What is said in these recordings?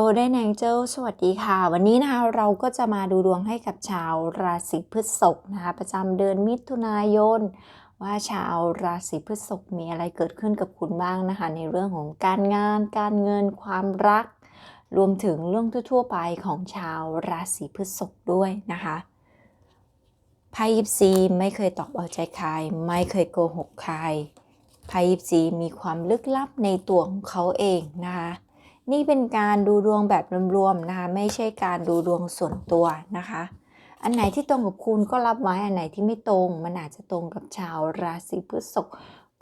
Golden Angel สวัสดีค่ะ วันนี้นะคะเราก็จะมาดูดวงให้กับชาวราศีพฤษภนะคะประจำเดือนมิถุนายน ว่าชาวราศีพฤษภมีอะไรเกิดขึ้นกับคุณบ้างนะคะ ในเรื่องของการงาน การเงิน ความรัก รวมถึงเรื่องทั่วๆไปของชาวราศีพฤษภด้วยนะคะไพ่ยิปซีไม่เคยตอบเอาใจใคร ไม่เคยโกหกใครไพ่ยิปซีมีความลึกลับในตัวของเขาเองนะคะ นี่เป็นการดูดวงแบบรวมๆนะคะ ไม่ใช่การดูดวงส่วนตัวนะคะ อันไหนที่ตรงกับคุณก็รับไว้อันไหนที่ไม่ตรง มันอาจจะตรงกับชาวราศีพฤษภ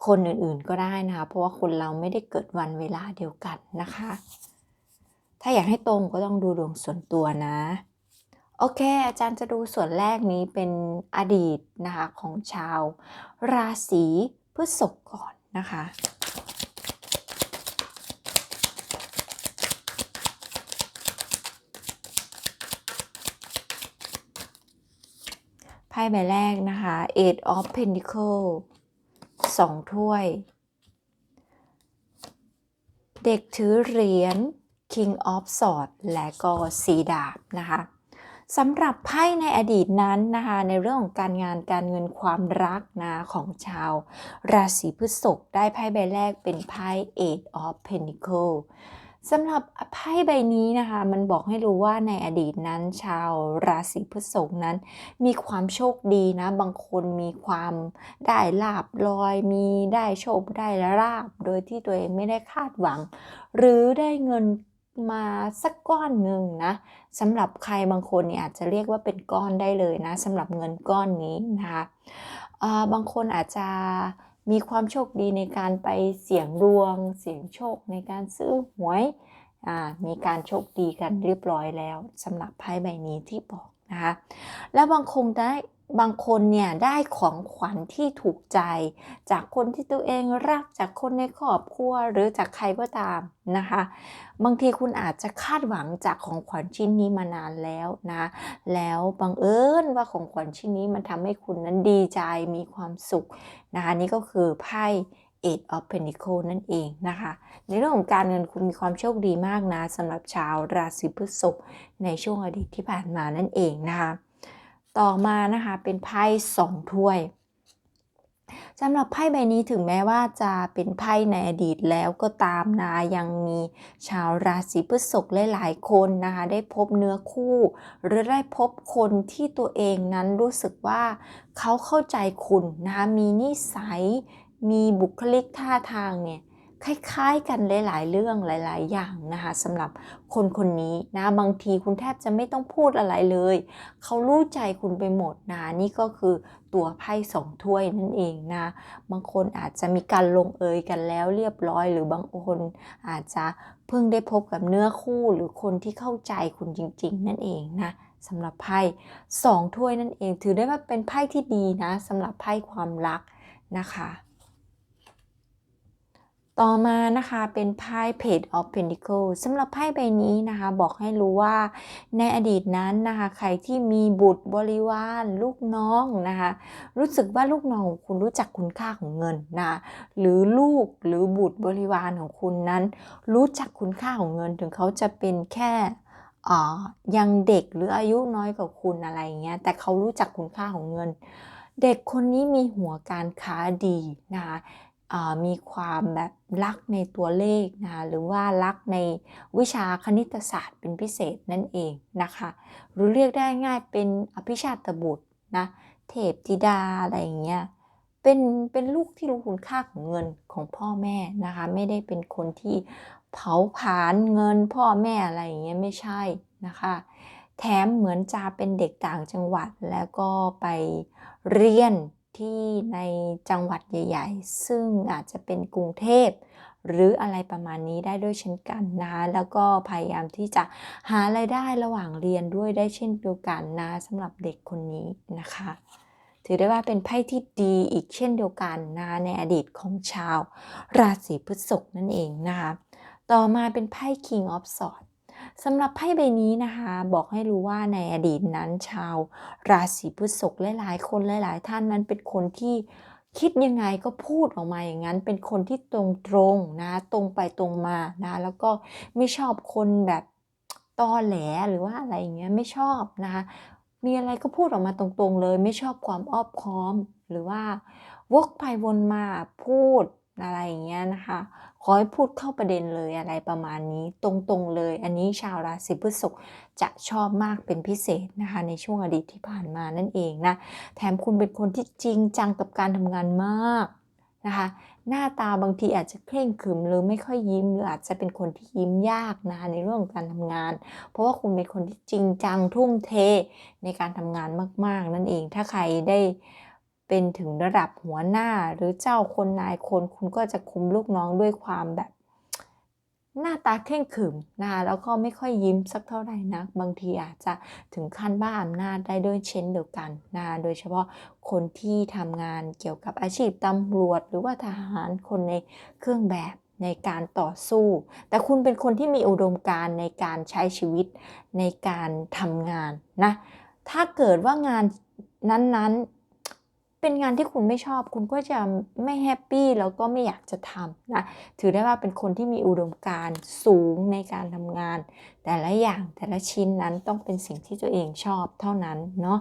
คนอื่นๆก็ได้นะคะ เพราะว่าคนเราไม่ได้เกิดวันเวลาเดียวกันนะคะ ถ้าอยากให้ตรงก็ต้องดูดวงส่วนตัวนะ โอเค อาจารย์จะดูส่วนแรกนี้เป็นอดีตนะคะของชาวราศีพฤษภก่อนนะคะ พ่ใบแรกนะคะ Eight of Pentacles สองถ้วย เด็กถือเหรียญ King of Swords และก็สีดาบนะคะสำหรับไพ่ในอดีตนั้นนะคะ ในเรื่องของการงานการเงินความรักนะของชาว ราศีพฤษภได้ไพ่ใบแรกเป็นไพ่ Eight of Pentacles สำหรับไพ่ใบนี้นะคะ มันบอกให้รู้ว่าในอดีตนั้น ชาวราศีพฤษภนั้น มีความโชคดีนะ บางคนมีความได้ลาบลอย มีได้โชคได้ลาบ โดยที่ตัวเองไม่ได้คาดหวัง หรือได้เงินมาสักก้อนหนึ่งนะสำหรับใครบางคนเนี่ยอาจจะเรียกว่าเป็นก้อนได้เลยนะสำหรับเงินก้อนนี้นะคะบางคนอาจจะ มีความโชคดีในการไปเสี่ยงดวง เสี่ยงโชคในการซื้อหวยมีการโชคดีกันเรียบร้อยแล้วสำหรับไพ่ใบนี้ที่บอกนะคะ แล้วบางคงได้ บางคนเนี่ยได้ของขวัญที่ถูกใจ จากคนที่ตัวเองรักจากคนในครอบครัวหรือจากใครก็ตามนะคะ บางทีคุณอาจจะคาดหวังจากของขวัญชิ้นนี้มานานแล้วนะแล้วบังเอิญว่าของขวัญชิ้นนี้มันทำให้คุณนั้นดีใจมีความสุขนะคะนี่ก็คือไพ่ Eight of Pentacle นั่นเองนะคะ ในเรื่องของการเงินคุณมีความโชคดีมากนะสำหรับชาวราศีพฤษภในช่วงอดีตที่ผ่านมานั่นเองนะคะ ต่อมานะคะเป็นไพ่สองถ้วยสำหรับไพ่ใบนี้ถึงแม้ว่าจะเป็นไพ่ในอดีตแล้วก็ตามนะยังมีชาวราศีพฤษภหลายๆคนนะคะได้พบเนื้อคู่ หรือได้พบคนที่ตัวเองนั้นรู้สึกว่าเขาเข้าใจคุณนะคะมีนิสัยมีบุคลิกท่าทางเนี่ย คล้าย ๆ กันหลาย ๆ เรื่องหลาย ๆ อย่างนะคะสำหรับคนคนนี้นะบางทีคุณแทบจะไม่ต้องพูดอะไรเลย เขารู้ใจคุณไปหมดนะนี่ก็คือตัวไพ่สองถ้วยนั่นเองนะบางคนอาจจะมีการลงเอยกันแล้วเรียบร้อย หรือบางคนอาจจะเพิ่งได้พบกับเนื้อคู่หรือคนที่เข้าใจคุณจริง ๆ นั่นเองนะสำหรับไพ่สองถ้วยนั่นเอง ถือได้ว่าเป็นไพ่ที่ดีนะสำหรับไพ่ความรักนะคะ ต่อมานะคะเป็นไพ่ Page of Pentacles สำหรับไพ่ใบนี้นะคะบอกให้รู้ว่าในอดีตนั้นนะคะใครที่มีบุตรบริวารลูกน้องนะคะรู้สึกว่าลูกน้องคุณรู้จักคุณค่าของเงินนะหรือลูกหรือบุตรบริวารของคุณนั้น รู้จักคุณค่าของเงินถึงเขาจะเป็นแค่ยังเด็กหรืออายุน้อยกว่าคุณอะไรเงี้ยแต่เขารู้จักคุณค่าของเงิน เด็กคนนี้มีหัวการค้าดีนะคะ มีความแบบรักในตัวเลขนะคะหรือว่ารักในวิชาคณิตศาสตร์เป็นพิเศษนั่นเองนะคะหรือเรียกได้ง่ายเป็นอภิชาตบุตรนะเทพธิดาอะไรอย่างเงี้ยเป็นเป็นลูกที่รู้คุณค่าของเงินของพ่อแม่นะคะไม่ได้เป็นคนที่เผาผลาญเงินพ่อแม่อะไรอย่างเงี้ยไม่ใช่นะคะแถมเหมือนจะเป็นเด็กต่างจังหวัดแล้วก็ไปเรียน ที่ในจังหวัดใหญ่ ๆ ซึ่งอาจจะเป็นกรุงเทพ หรืออะไรประมาณนี้ได้ด้วยเช่นกันนะแล้วก็พยายามที่จะหาไรายได้ระหว่างเรียนด้วยได้เช่นเดียวกันนะสำหรับเด็กคนนี้นะคะ ถือได้ว่าเป็นไพ่ที่ดีอีกเช่นเดียวกันนะในอดีตของชาว ราศีพฤษภนั่นเองนะคะต่อมาเป็นไพ่ King of Swords สำหรับไพ่ใบนี้นะคะ บอกให้รู้ว่าในอดีตนั้นชาว ราศีพฤษภหลายๆคนหลาย ๆ ท่านนั้นเป็นคนที่คิดยังไงก็พูดออกมาอย่างนั้น เป็นคนที่ตรงตรงนะตรงไปตรงมานะแล้วก็ไม่ชอบคนแบบตอแหลหรือว่าอะไรอย่างเงี้ยไม่ชอบนะคะมีอะไรก็พูดออกมาตรงๆเลย ไม่ชอบความอ้อมค้อม หรือว่าวกไปวนมาพูด อะไรอย่างเงี้ยนะคะขอให้พูดเข้าประเด็นเลยอะไรประมาณนี้ตรงๆเลย อันนี้ชาวราศีพฤษภจะชอบมากเป็นพิเศษนะคะในช่วงอดีตที่ผ่านมานั่นเองนะแถมคุณเป็นคนที่จริงจังกับการทำงานมากนะคะหน้าตาบางทีอาจจะเคร่งขรึมหรือไม่ค่อยยิ้มหรืออาจจะเป็นคนที่ยิ้มยากนะคะในเรื่องของการทำงาน เพราะว่าคุณเป็นคนที่จริงจังทุ่มเทในการทำงานมาก ๆ นั่นเองถ้าใครได้ เป็นถึงระดับหัวหน้าหรือเจ้าคนนายคนคุณก็จะคุมลูกน้องด้วยความแบบ หน้าตาเคร่งขรึมนะคะแล้วก็ไม่ค่อยยิ้มสักเท่าไหร่นักบางทีอาจจะถึงขั้นบ้าอำนาจได้ด้วยเช่นเดียวกันนะโดยเฉพาะคนที่ทำงานเกี่ยวกับอาชีพตำรวจ หรือว่าทหารคนในเครื่องแบบในการต่อสู้ แต่คุณเป็นคนที่มีอุดมการณ์ในการใช้ชีวิตในการทำงานนะถ้าเกิดว่างานนั้นๆ เป็นงานที่คุณไม่ชอบ คุณก็จะไม่แฮปปี้แล้วก็ไม่อยากจะทำนะถือได้ว่าเป็นคนที่มีอุดมการณ์สูงในการทำงาน แต่ละอย่างแต่ละชิ้นนั้นต้องเป็นสิ่งที่ตัวเองชอบเท่านั้นเนาะ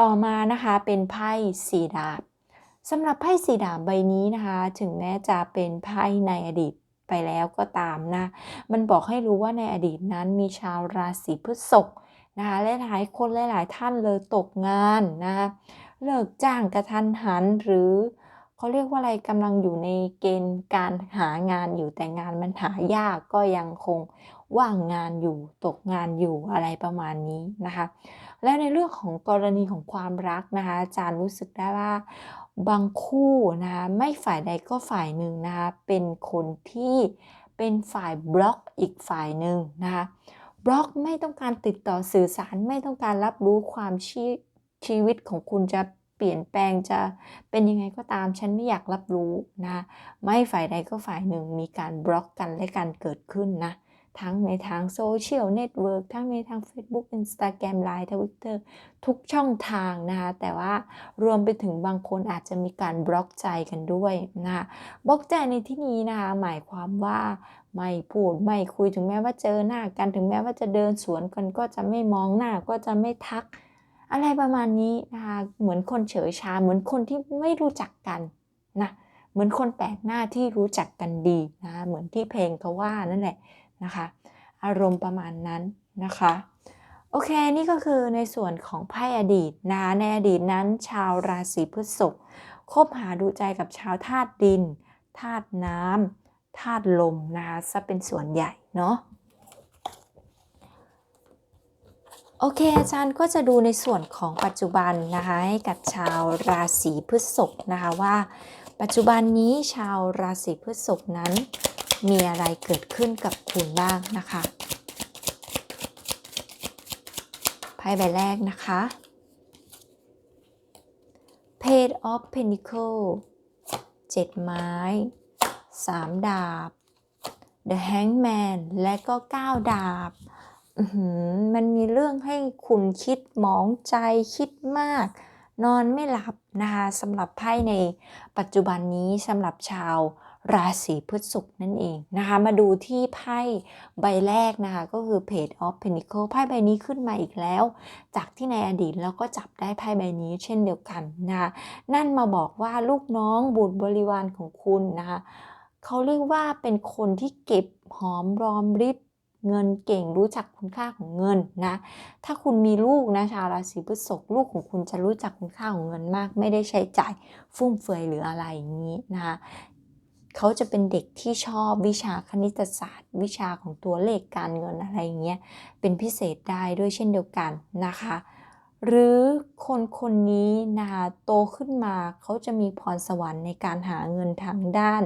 ต่อมานะคะเป็นไพ่สีดาบสำหรับไพ่สีดาบใบนี้นะคะ ถึงแม้จะเป็นไพ่ในอดีตไปแล้วก็ตามนะ มันบอกให้รู้ว่าในอดีตนั้นมีชาวราศีพฤษภนะคะหลายๆคนหลาย ๆ ท่านเลยตกงานนะคะ เลิกจ้างกระทันหันหรือเขาเรียกว่าอะไรกำลังอยู่ในเกณฑ์การหางานอยู่แต่งานมันหายากก็ยังคงว่างงานอยู่ตกงานอยู่อะไรประมาณนี้นะคะ และในเรื่องของกรณีของความรักนะคะอาจารย์รู้สึกได้ว่าบางคู่นะคะไม่ฝ่ายใดก็ฝ่ายหนึ่งนะคะเป็นคนที่เป็นฝ่ายบล็อกอีกฝ่ายหนึ่งนะคะบล็อกไม่ต้องการติดต่อสื่อสารไม่ต้องการรับรู้ความชี ชีวิตของคุณจะเปลี่ยนแปลงจะเป็นยังไงก็ตามฉันไม่อยากรับรู้นะไม่ฝ่ายใดก็ฝ่ายหนึ่งมีการบล็อกกันและการเกิดขึ้นนะทั้งในทางโซเชียลเน็ตเวิร์กทั้งในทาง Facebook Instagram Line Twitter ทุกช่องทางนะคะแต่ว่ารวมไปถึงบางคนอาจจะมีการบล็อกใจกันด้วยนะคะบล็อกใจในที่นี้นะคะหมายความว่าไม่พูดไม่คุยถึงแม้ว่าเจอหน้ากันถึงแม้ว่าจะเดินสวนกันก็จะไม่มองหน้าก็จะไม่ทัก อะไรประมาณนี้นะคะเหมือนคนเฉยชา เหมือนคนที่ไม่รู้จักกันนะเหมือนคนแปลกหน้าที่รู้จักกันดีนะเหมือนที่เพลงเขาว่านั่นแหละนะคะอารมณ์ประมาณนั้นนะคะโอเค นี่ก็คือในส่วนของไพ่อดีตนะในอดีตนั้น ชาวราศีพฤษภคบหาดูใจกับชาวธาตุดินธาตุน้ำธาตุลมนะคะซะเป็นส่วนใหญ่เนาะ โอเค อาจารย์ก็จะดูในส่วนของปัจจุบันนะคะให้กับชาวราศีพฤษภนะคะว่า ปัจจุบันนี้ชาวราศีพฤษภนั้น มีอะไรเกิดขึ้นกับคุณบ้างนะคะไพ่ใบแรกนะคะ Page of Pentacle เจ็ดไม้ สามดาบ The Hangman และก็เก้าดาบ มันมีเรื่องให้คุณคิดหมองใจคิดมาก นอนไม่หลับนะคะสำหรับไพ่ในปัจจุบันนี้สำหรับชาวราศีพฤษภนั่นเองนะคะมาดูที่ไพ่ใบแรกนะคะก็คือ Page of Pentacle ไพ่ใบนี้ขึ้นมาอีกแล้ว จากที่ในอดีตแล้วก็จับได้ไพ่ใบนี้เช่นเดียวกันนะคะนั่นมาบอกว่าลูกน้องบุตรบริวารของคุณนะคะเขาเรียกว่าเป็นคนที่เก็บหอมรอมริบ เงินเก่งรู้จักคุณค่าของเงินนะ ถ้าคุณมีลูกนะชาวราศีพฤษภลูกของคุณจะรู้จักคุณค่าของเงินมาก ไม่ได้ใช้จ่ายฟุ่มเฟือยหรืออะไรอย่างนี้นะคะเขาจะเป็นเด็กที่ชอบวิชาคณิตศาสตร์ วิชาของตัวเลขการเงินอะไรเงี้ยเป็นพิเศษได้ด้วยเช่นเดียวกันนะคะ หรือคนคนนี้นะคะโตขึ้นมาเขาจะมีพรสวรรค์ในการหาเงินทางด้าน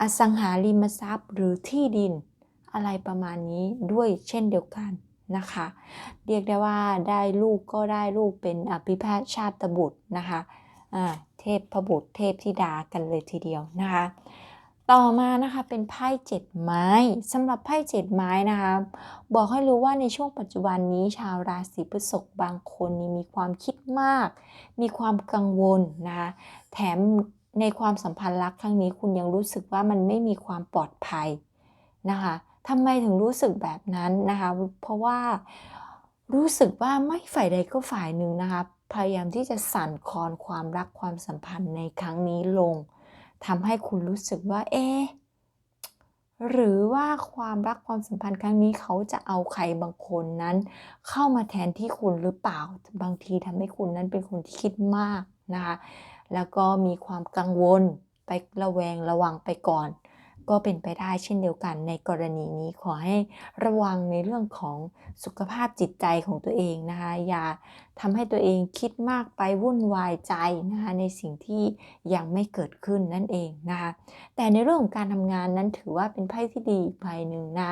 อสังหาริมทรัพย์หรือที่ดิน อะไรประมาณนี้ด้วยเช่นเดียวกันนะคะ เรียกได้ว่าได้ลูกก็ได้ลูกเป็นอภิพาชาติบุตรนะคะเทพพบุตรเทพธิดากันเลยทีเดียวนะคะ ต่อมานะคะเป็นไพ่เจ็ดไม้สำหรับไพ่เจ็ดไม้นะคะบอกให้รู้ว่าในช่วงปัจจุบันนี้ชาวราศีพฤษภบางคนนี่มีความคิดมาก มีความกังวลนะคะแถมในความสัมพันธ์รักครั้งนี้คุณยังรู้สึกว่ามันไม่มีความปลอดภัยนะคะ ทำไมถึงรู้สึกแบบนั้นนะคะ เพราะว่ารู้สึกว่าไม่ฝ่ายใดก็ฝ่ายหนึ่งนะคะ พยายามที่จะสั่นคลอนความรักความสัมพันธ์ในครั้งนี้ลงทำให้คุณรู้สึกว่า เอ๊หรือว่าความรักความสัมพันธ์ครั้งนี้เขาจะเอาใครบางคนนั้น เข้ามาแทนที่คุณหรือเปล่า บางทีทำให้คุณนั้นเป็นคนที่คิดมากนะคะ แล้วก็มีความกังวลไประแวงระวังไปก่อน ก็เป็นไปได้เช่นเดียวกัน ในกรณีนี้ขอให้ระวังในเรื่องของสุขภาพจิตใจของตัวเองนะคะอย่าทำให้ตัวเองคิดมากไปวุ่นวายใจนะคะในสิ่งที่ยังไม่เกิดขึ้นนั่นเองนะคะแต่ในเรื่องของการทำงานนั้นถือว่าเป็นไพ่ที่ดีอีกใบหนึ่งนะ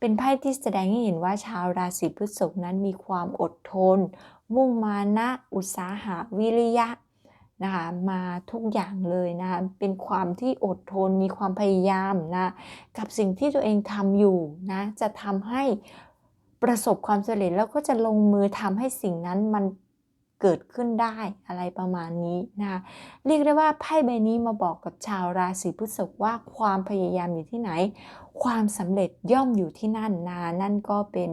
เป็นไพ่ที่แสดงให้เห็นว่าชาวราศีพฤษภนั้นมีความอดทน มุ่งมานะ อุตสาหะวิริยะ นะคะมาทุกอย่างเลยนะเป็นความที่อดทนมีความพยายามนะกับสิ่งที่ตัวเองทำอยู่นะจะทำให้ประสบความสำเร็จแล้วก็จะลงมือทำให้สิ่งนั้นมันเกิดขึ้นได้อะไรประมาณนี้นะเรียกได้ว่าไพ่ใบนี้มาบอกกับชาวราศีพฤษภว่าความพยายามอยู่ที่ไหน ความสำเร็จย่อมอยู่ที่นั่นนะนั่นก็เป็น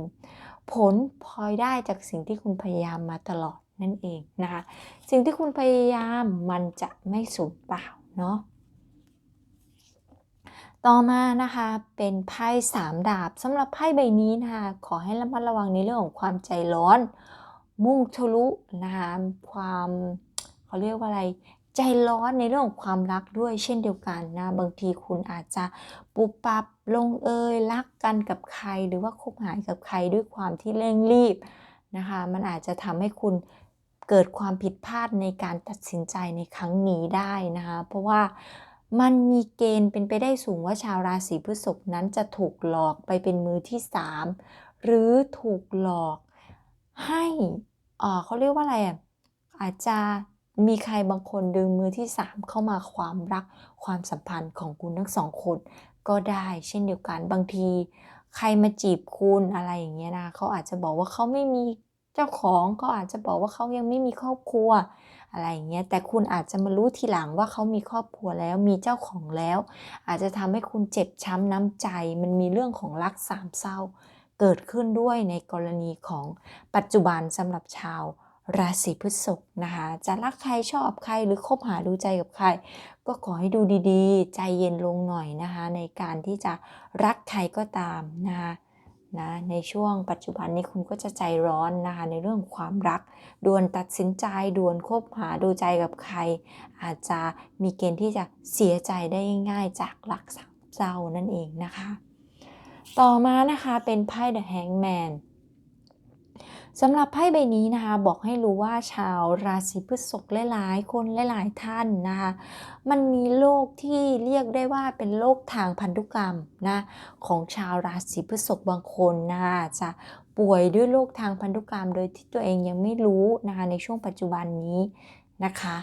ผลพลอยได้จากสิ่งที่คุณพยายามมาตลอด นั่นเองนะคะ สิ่งที่คุณพยายามมันจะไม่สูญเปล่าเนาะต่อมานะคะเป็นไพ่สามดาบสำหรับไพ่ใบนี้นะคะขอให้ระมัดระวังในเรื่องของความใจร้อน มุ่งทะลุนะคะความเขาเรียกว่าอะไรใจร้อนในเรื่องของความรักด้วยเช่นเดียวกันนะบางทีคุณอาจจะปุบปับลงเอยรักกันกับใคร หรือว่าคบหากับใครด้วยความที่เร่งรีบนะคะมันอาจจะทำให้คุณ เกิดความผิดพลาดในการตัดสินใจในครั้งนี้ได้นะคะเพราะว่ามันมีเกณฑ์เป็นไปได้สูงว่าชาวราศีพฤษภนั้นจะถูกหลอกไปเป็นมือที่ 3 หรือถูกหลอกให้เขาเรียกว่าอะไรอะอาจจะมีใครบางคนดึงมือที่ 3 เข้ามาความรักความสัมพันธ์ของคุณทั้งสองคนก็ได้เช่นเดียวกันบางที ใครมาจีบคุณอะไรอย่างเงี้ยนะเขาอาจจะบอกว่าเขาไม่มี เจ้าของก็อาจจะบอกว่าเขายังไม่มีครอบครัวอะไรอย่างเงี้ยแต่คุณอาจจะมารู้ทีหลังว่าเขามีครอบครัวแล้วมีเจ้าของแล้ว อาจจะทำให้คุณเจ็บช้ำน้ำใจ มันมีเรื่องของรักสามเศร้า เกิดขึ้นด้วยในกรณีของปัจจุบันสำหรับชาวราศีพฤษภนะคะ จะรักใครชอบใครหรือคบหาดูใจกับใคร ก็ขอให้ดูดีๆ ใจเย็นลงหน่อยนะคะ ในการที่จะรักใครก็ตามนะคะ นะในช่วงปัจจุบันนี้คุณก็จะใจร้อนนะคะในเรื่องความรักด่วนตัดสินใจด่วนคบหาดูใจกับใคร อาจจะมีเกณฑ์ที่จะเสียใจได้ง่ายจากหลักสามเศร้านั่นเองนะคะ ต่อมานะคะเป็นไพ่ The Hangman สำหรับไพ่ใบนี้นะคะ บอกให้รู้ว่าชาวราศีพฤษภหลายๆ คนหลายๆท่านนะคะ มันมีโรคที่เรียกได้ว่าเป็นโรคทางพันธุกรรมนะของชาวราศีพฤษภบางคนนะคะจะป่วยด้วยโรคทางพันธุกรรม โดยที่ตัวเองยังไม่รู้นะคะในช่วงปัจจุบันนี้นะคะ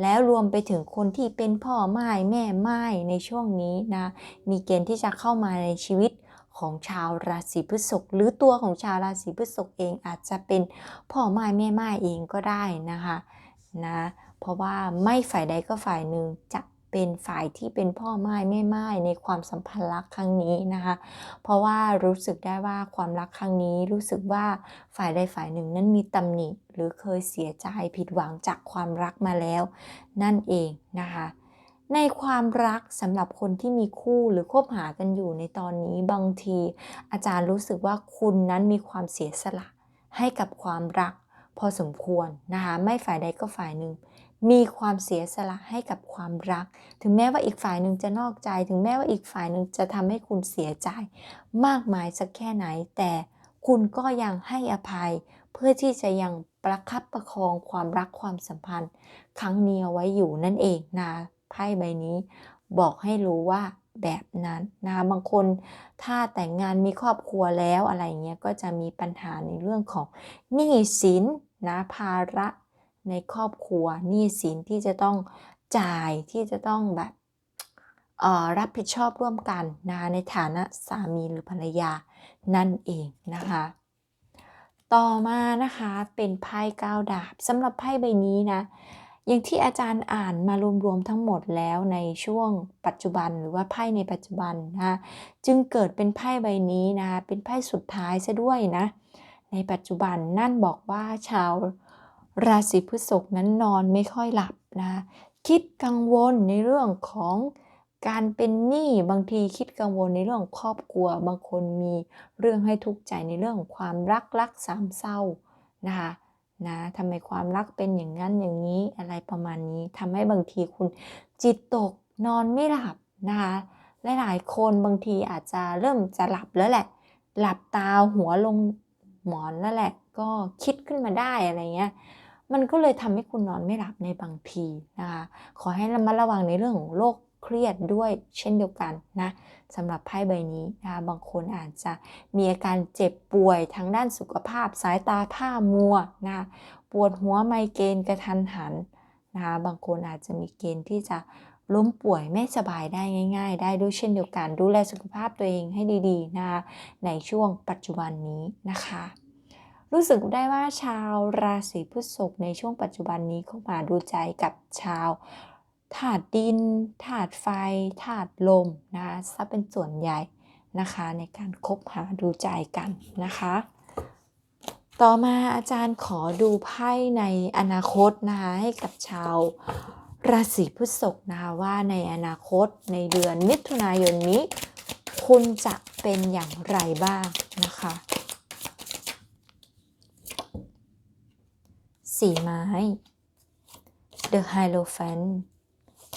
แล้วรวมไปถึงคนที่เป็นพ่อไม้แม่ไม้ในช่วงนี้นะ มีเกณฑ์ที่จะเข้ามาในชีวิต ของชาวราศีพฤษภหรือตัวของชาวราศีพฤษภเองอาจจะเป็นพ่อไม้แม่ไม้เองก็ได้นะคะนะเพราะว่าไม่ฝ่ายใดก็ฝ่ายหนึ่งจะเป็นฝ่ายที่เป็นพ่อไม้แม่ไม้ในความสัมพันธ์รักครั้งนี้นะคะ เพราะว่ารู้สึกได้ว่าความรักครั้งนี้รู้สึกว่าฝ่ายใดฝ่ายหนึ่งนั้นมีตำหนิ หรือเคยเสียใจผิดหวังจากความรักมาแล้ว นั่นเองนะคะ ในความรักสำหรับคนที่มีคู่หรือคบหากันอยู่ในตอนนี้บางที อาจารย์รู้สึกว่าคุณนั้นมีความเสียสละ ให้กับความรัก พอสมควรนะคะไม่ฝ่ายใดก็ฝ่ายหนึ่งมีความเสียสละให้กับความรัก ถึงแม้ว่าอีกฝ่ายหนึ่งจะนอกใจ ถึงแม้ว่าอีกฝ่ายหนึ่งจะทำให้คุณเสียใจ มากมายสักแค่ไหน แต่คุณก็ยังให้อภัย เพื่อที่จะยังประคับประคองความรักความสัมพันธ์ ครั้งนี้เอาไว้อยู่นั่นเองนะ ไพ่ใบนี้ บอกให้รู้ว่าแบบนั้นนะคะบางคนถ้าแต่งงานมีครอบครัวแล้วอะไรเงี้ยก็จะมีปัญหาในเรื่องของหนี้สินนะภาระในครอบครัวหนี้สินที่จะต้องจ่ายที่จะต้องแบบรับผิดชอบร่วมกันนะในฐานะสามีหรือภรรยานั่นเองนะคะ ต่อมานะคะเป็นไพ่ก้าวดาบสำหรับไพ่ใบนี้นะ อย่างที่อาจารย์อ่านมารวมๆทั้งหมดแล้วในช่วงปัจจุบันหรือว่าไพ่ในปัจจุบันนะจึงเกิดเป็นไพ่ใบนี้นะเป็นไพ่สุดท้ายซะด้วยนะ ในปัจจุบันนั่นบอกว่าชาวราศีพฤษภนั้นนอนไม่ค่อยหลับนะคิดกังวลในเรื่องของการเป็นหนี้บางทีคิดกังวลในเรื่องครอบครัว บางคนมีเรื่องให้ทุกข์ใจในเรื่องของความรักรักสามเศร้านะคะ นะทำไมความรักเป็นอย่างนั้นอย่างนี้อะไรประมาณนี้ทำให้บางทีคุณจิตตกนอนไม่หลับนะคะหลายๆคนบางทีอาจจะเริ่มจะหลับแล้วแหละ หลับตาหัวลงหมอนแล้วแหละ ก็คิดขึ้นมาได้อะไรเงี้ยมันก็เลยทำให้คุณนอนไม่หลับในบางทีนะคะขอให้ระมัดระวังในเรื่องของโรค เครียดด้วยเช่นเดียวกันนะสำหรับไพ่ใบนี้นะคะบางคนอาจจะมีอาการเจ็บป่วยทางด้านสุขภาพสายตาผ้ามัวนะปวดหัวไมเกรนกระทันหันนะคะบางคนอาจจะมีเกณฑ์ที่จะล้มป่วยไม่สบายได้ง่าย ๆ ได้ด้วยเช่นเดียวกัน ดูแลสุขภาพตัวเองให้ดีๆนะคะในช่วงปัจจุบันนี้นะคะ รู้สึกได้ว่าชาวราศีพฤษภในช่วงปัจจุบันนี้เข้ามาดูใจกับชาว ธาตุดินธาตุไฟธาตุลมนะคะซะเป็นส่วนใหญ่นะคะในการคบหาดูใจกันนะคะ ต่อมาอาจารย์ขอดูไพ่ในอนาคตนะคะให้กับชาวราศีพฤษภนะคะว่าในอนาคตในเดือนมิถุนายนนี้ คุณจะเป็นอย่างไรบ้างนะคะสีไม้ The Hierophant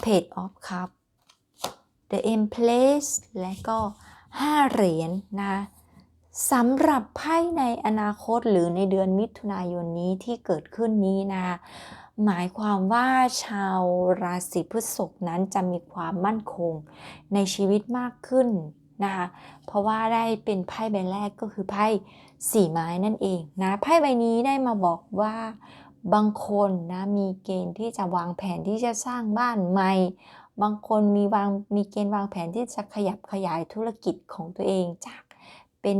Page of Cup The Empress และก็ 5 เหรียญนนะสำหรับไพ่ในอนาคตหรือในเดือนมิถุนายนนี้ที่เกิดขึ้นนี้นะคะหมายความว่าชาวราศีพฤษภนั้นจะมีความมั่นคงในชีวิตมากขึ้นนะคะเพราะว่าได้เป็นไพ่ใบแรกก็คือไพ่สี่ไม้นั่นเองนะไพ่ใบนี้ได้มาบอกว่า บางคนนะมีเกณฑ์ที่จะวางแผนที่จะสร้างบ้านใหม่ บางคนมีวางมีเกณฑ์วางแผนที่จะขยับขยายธุรกิจของตัวเองจากเป็น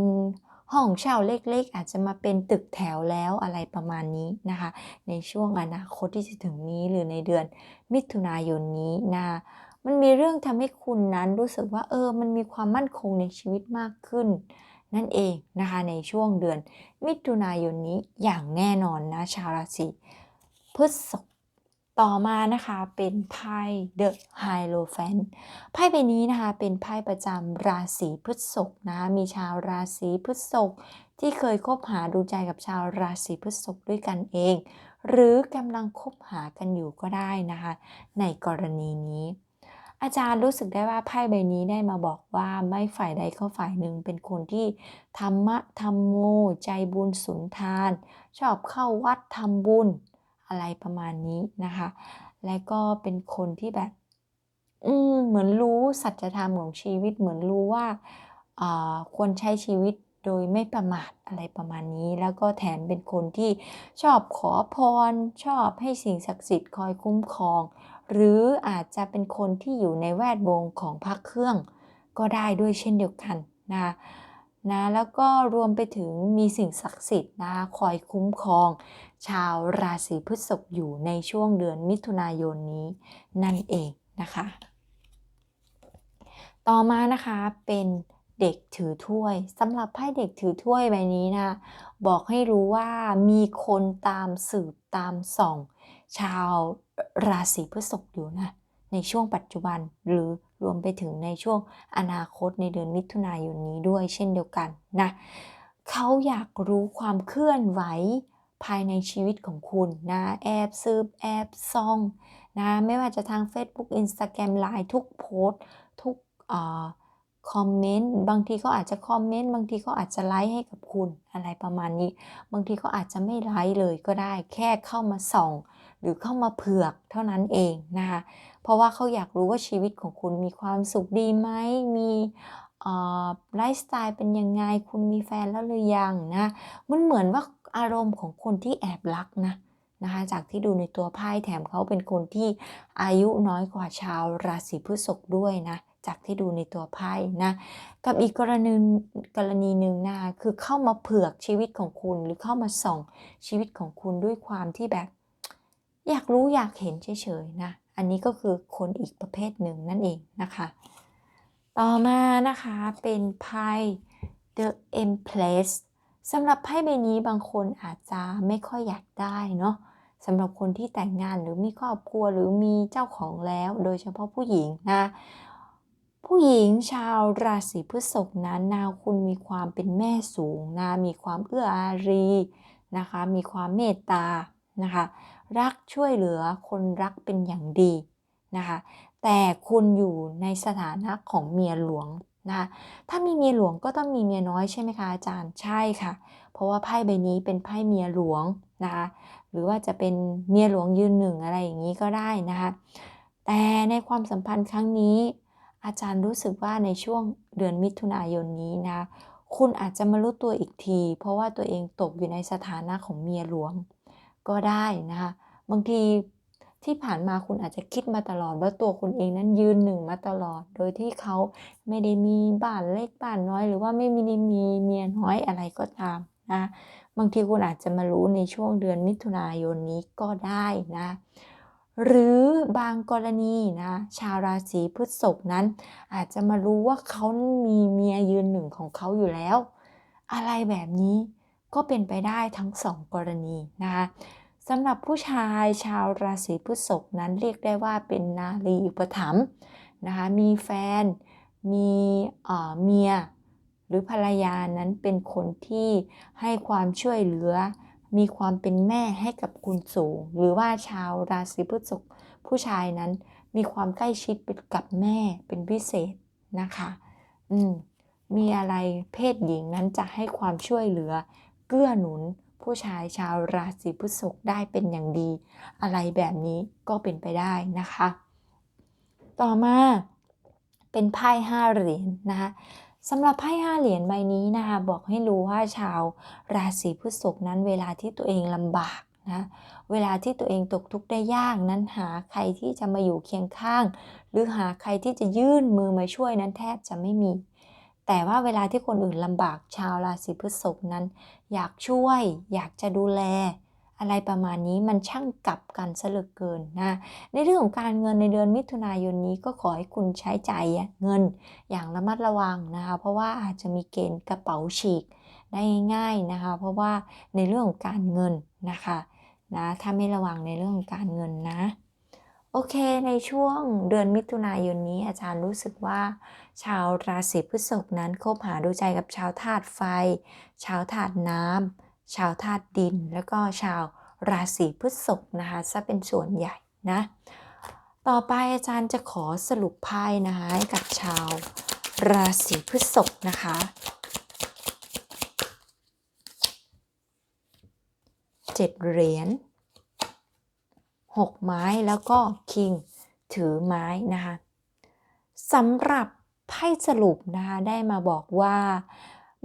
ห้องเช่าเล็กๆ อาจจะมาเป็นตึกแถวแล้วอะไรประมาณนี้นะคะ ในช่วงอนาคตที่จะถึงนี้หรือในเดือนมิถุนายนนี้นะมันมีเรื่องทำให้คุณนั้นรู้สึกว่าเออ มันมีความมั่นคงในชีวิตมากขึ้น นั่นเองนะคะในช่วงเดือนมิถุนายนนี้อย่างแน่นอนนะชาวราศีพฤษภต่อมานะคะเป็นไพ่ The Hierophant ไพ่ใบนี้นะคะเป็นไพ่ประจำราศีพฤษภนะคะมีชาวราศีพฤษภที่เคยคบหาดูใจกับชาวราศีพฤษภด้วยกันเอง หรือกำลังคบหากันอยู่ก็ได้นะคะ ในกรณีนี้ อาจารย์รู้สึกได้ว่าไพ่ใบนี้ได้มาบอกว่าไม่ฝ่ายใดก็ฝ่ายหนึ่งเป็นคนที่ธรรมะธรรมโมใจบุญสุนทาน ชอบเข้าวัดทำบุญอะไรประมาณนี้นะคะ และก็เป็นคนที่แบบ อืมเหมือนรู้สัจธรรมของชีวิตเหมือนรู้ว่าควรใช้ชีวิตโดยไม่ประมาทอะไรประมาณนี้ แล้วก็แถมเป็นคนที่ชอบขอพร ชอบให้สิ่งศักดิ์สิทธิ์คอยคุ้มครอง หรืออาจจะเป็นคนที่อยู่ในแวดวงของพระเครื่อง ก็ได้ด้วยเช่นเดียวกันนะนะแล้วก็รวมไปถึงมีสิ่งศักดิ์สิทธิ์นะคอยคุ้มครอง ชาวราศีพฤษภอยู่ในช่วงเดือนมิถุนายนนี้นั่นเองนะคะ ต่อมานะคะเป็นเด็กถือถ้วยสำหรับไพ่เด็กถือถ้วยใบนี้นะบอกให้รู้ว่ามีคนตามสืบตามส่อง ชาว ราศีพฤษภอยู่นะในช่วงปัจจุบันหรือรวมไปถึงในช่วงอนาคตในเดือนมิถุนายนนี้ด้วยเช่นเดียวกันนะเขาอยากรู้ความเคลื่อนไหวภายในชีวิตของคุณนะแอบซืบแอบซ่องนะไม่ว่าจะทาง Facebook Instagram ไลน์ทุกโพสทุกคอมเมนต์บางทีก็อาจจะคอมเมนต์บางทีก็อาจจะไลค์ให้กับคุณอะไรประมาณนี้ บางทีก็อาจจะไม่ไลค์เลยก็ได้ แค่เข้ามาส่อง หรือเข้ามาเผือกเท่านั้นเองนะคะเพราะว่าเขาอยากรู้ว่าชีวิตของคุณมีความสุขดีไหมมีไลฟ์สไตล์เป็นยังไงคุณมีแฟนแล้วหรือยังนะมันเหมือนว่าอารมณ์ของคนที่แอบรักนะนะคะจากที่ดูในตัวไพ่แถมเขาเป็นคนที่อายุน้อยกว่าชาวราศีพฤษภด้วยนะจากที่ดูในตัวไพ่นะ กับอีกกรณีกรณีหนึ่งนะคือเข้ามาเผือกชีวิตของคุณหรือเข้ามาส่องชีวิตของคุณด้วยความที่แบบ อยากรู้อยากเห็นเฉยๆนะ อันนี้ก็คือคนอีกประเภทหนึ่งนั่นเองนะคะ ต่อมานะคะเป็นไพ่ The Empress สำหรับไพ่ใบนี้บางคนอาจจะไม่ค่อยอยากได้เนาะสำหรับคนที่แต่งงานหรือมีครอบครัวหรือมีเจ้าของแล้ว โดยเฉพาะผู้หญิงนะผู้หญิงชาวราศีพฤษภนั้นนาคุณมีความเป็นแม่สูงนะมีความเอื้ออารีนะคะ มีความเมตตานะคะ รักช่วยเหลือคนรักเป็นอย่างดีนะคะ แต่คุณอยู่ในสถานะของเมียหลวงนะคะถ้ามีเมียหลวงก็ต้องมีเมียน้อยใช่ไหมคะอาจารย์ใช่ค่ะ เพราะว่าไพ่ใบนี้เป็นไพ่เมียหลวงนะคะหรือว่าจะเป็นเมียหลวงยืนหนึ่งอะไรอย่างนี้ก็ได้นะคะแต่ในความสัมพันธ์ครั้งนี้ อาจารย์รู้สึกว่าในช่วงเดือนมิถุนายนนี้นะคุณอาจจะมารู้ตัวอีกที เพราะว่าตัวเองตกอยู่ในสถานะของเมียหลวงก็ได้นะคะ บางทีที่ผ่านมาคุณอาจจะคิดมาตลอดว่าตัวคุณเองนั้นยืนหนึ่งมาตลอด โดยที่เขาไม่ได้มีบ้านเล็กบ้านน้อย หรือว่าไม่ได้มีเมียน้อยอะไรก็ตามนะบางทีคุณอาจจะมารู้ในช่วงเดือนมิถุนายนนี้ก็ได้นะหรือบางกรณีนะชาวราศีพฤษภนั้น อาจจะมารู้ว่าเขามีเมียยืนหนึ่งของเขาอยู่แล้ว อะไรแบบนี้ก็เป็นไปได้ทั้งสองกรณีนะคะ สำหรับผู้ชายชาวราศีพฤษภนั้นเรียกได้ว่าเป็นนารีอุปถัมภ์นะคะมีแฟน มีเมีย หรือภรรยานั้นเป็นคนที่ให้ความช่วยเหลือ มีความเป็นแม่ให้กับคุณสูง หรือว่าชาวราศีพฤษภผู้ชายนั้นมีความใกล้ชิดกับแม่เป็นพิเศษนะคะอืมมีอะไรเพศหญิงนั้นจะให้ความช่วยเหลือเกื้อหนุน ผู้ชายชาวราศีพฤษภได้เป็นอย่างดี อะไรแบบนี้ก็เป็นไปได้นะคะ ต่อมาเป็นไพ่ห้าเหรียญนนะคะสำหรับไพ่ห้าเหรียญใบนี้นะคะบอกให้รู้ว่าชาวราศีพฤษภนั้นเวลาที่ตัวเองลำบากนะเวลาที่ตัวเองตกทุกข์ได้ยากนั้นหาใครที่จะมาอยู่เคียงข้าง หรือหาใครที่จะยื่นมือมาช่วยนั้นแทบจะไม่มี แต่ว่าเวลาที่คนอื่นลำบากชาวราศีพฤษภนั้น อยากช่วย อยากจะดูแล อะไรประมาณนี้มันช่างกลับกันซะเหลือเกินนะในเรื่องของการเงินในเดือนมิถุนายนนี้ก็ขอให้คุณใช้ใจ่ายเงินอย่างระมัดระวังนะคะเพราะว่าอาจจะมีเกณฑ์กระเป๋าฉีกได้ง่ายๆนะคะ เพราะว่าในเรื่องของการเงินนะคะนะถ้าไม่ระวังในเรื่องของการเงินนะ โอเค ในช่วงเดือนมิถุนายนนี้อาจารย์รู้สึกว่า ชาวราศีพฤษภนั้นคบหาดูใจกับชาวธาตุไฟ ชาวธาตุน้ำชาวธาตุดิน แล้วก็ชาวราศีพฤษภนะคะซะเป็นส่วนใหญ่นะ ต่อไปอาจารย์จะขอสรุปไพ่นะคะกับชาวราศีพฤษภนะคะ เจ็ดเหรียญ 6 ไม้แล้วก็คิงถือไม้นะคะสำหรับไพ่สรุปนะคะได้มาบอกว่า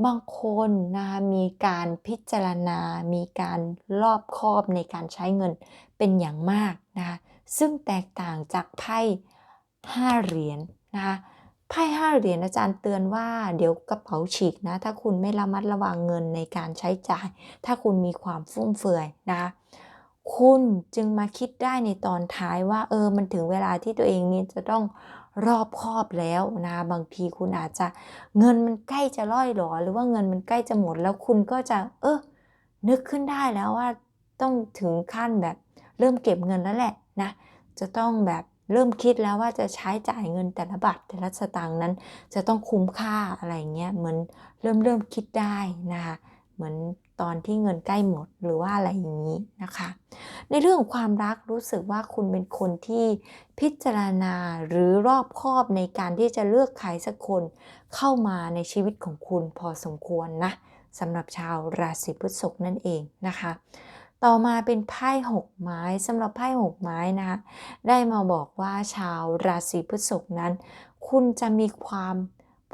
บางคนนะคะมีการพิจารณา มีการรอบคอบในการใช้เงินเป็นอย่างมากนะคะซึ่งแตกต่างจากไพ่ห้าเหรียญนะคะไพ่ห้าเหรียญอาจารย์เตือนว่าเดี๋ยวกระเป๋าฉีกนะ ถ้าคุณไม่ระมัดระวังเงินในการใช้จ่าย ถ้าคุณมีความฟุ่มเฟือยนะคะ คุณจึงมาคิดได้ในตอนท้ายว่า เออมันถึงเวลาที่ตัวเองนี่จะต้องรอบคอบแล้วนะบางทีคุณอาจจะเงินมันใกล้จะล่อยหลอหรือว่าเงินมันใกล้จะหมด แล้วคุณก็จะ เออนึกขึ้นได้แล้วว่าต้องถึงขั้นแบบเริ่มเก็บเงินแล้วแหละนะจะต้องแบบเริ่มคิดแล้วว่าจะใช้จ่ายเงินแต่ละบาทแต่ละสตางค์นั้น จะต้องคุ้มค่าอะไรเงี้ยเหมือนเริ่มเริ่มคิดได้นะคะ เหมือนตอนที่เงินใกล้หมดหรือว่าอะไรอย่างนี้นะคะ ในเรื่องความรักรู้สึกว่าคุณเป็นคนที่พิจารณาหรือรอบคอบในการที่จะเลือกใครสักคนเข้ามาในชีวิตของคุณพอสมควรนะสำหรับชาวราศีพฤษภนั่นเองนะคะ ต่อมาเป็นไพ่หกไม้สำหรับไพ่หกไม้นะคะได้มาบอกว่าชาวราศีพฤษภนั้น คุณจะมีความ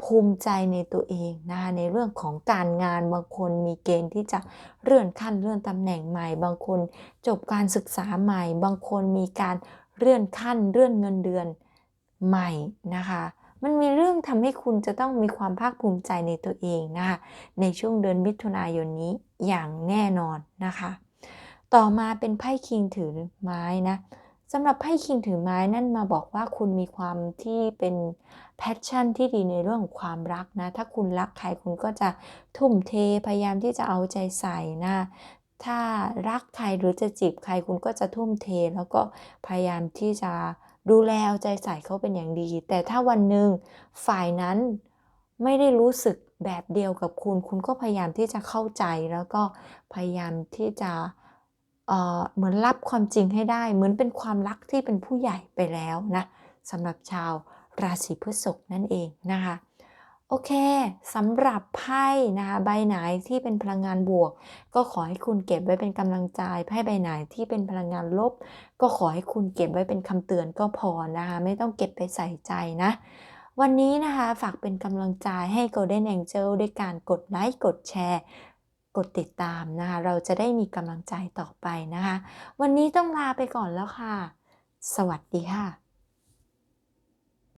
ภูมิใจในตัวเองนะคะในเรื่องของการงานบางคนมีเกณฑ์ที่จะเลื่อนขั้นเลื่อนตำแหน่งใหม่ บางคนจบการศึกษาใหม่ บางคนมีการเลื่อนขั้นเลื่อนเงินเดือนใหม่นะคะมันมีเรื่องทำให้คุณจะต้องมีความภาคภูมิใจในตัวเองนะคะในช่วงเดือนมิถุนายนนี้อย่างแน่นอนนะคะ ต่อมาเป็นไพ่คิงถือไม้นะสำหรับไพ่คิงถือไม้นั่นมาบอกว่าคุณมีความที่เป็น แพชชั่นที่ดีในเรื่องของความรักนะ ถ้าคุณรักใครคุณก็จะทุ่มเทพยายามที่จะเอาใจใส่นะ ถ้ารักใครหรือจะจีบใครคุณก็จะทุ่มเท แล้วก็พยายามที่จะดูแลเอาใจใส่เขาเป็นอย่างดี แต่ถ้าวันหนึ่งฝ่ายนั้นไม่ได้รู้สึกแบบเดียวกับคุณ คุณก็พยายามที่จะเข้าใจแล้วก็พยายามที่จะเอ่อเหมือนรับความจริงให้ได้ เหมือนเป็นความรักที่เป็นผู้ใหญ่ไปแล้วนะสำหรับชาว ราศีพฤษภนั่นเองนะคะโอเคสำหรับไพ่นะคะใบไหนที่เป็นพลังงานบวก ก็ขอให้คุณเก็บไว้เป็นกำลังใจไพ่ใบไหนที่เป็นพลังงานลบ ก็ขอให้คุณเก็บไว้เป็นคำเตือนก็พอนะคะไม่ต้องเก็บไปใส่ใจนะ วันนี้นะคะฝากเป็นกำลังใจให้ Golden Angel ด้วยการกดไลค์กดแชร์ กดติดตามนะคะเราจะได้มีกำลังใจต่อไปนะคะ วันนี้ต้องลาไปก่อนแล้วค่ะ สวัสดีค่ะ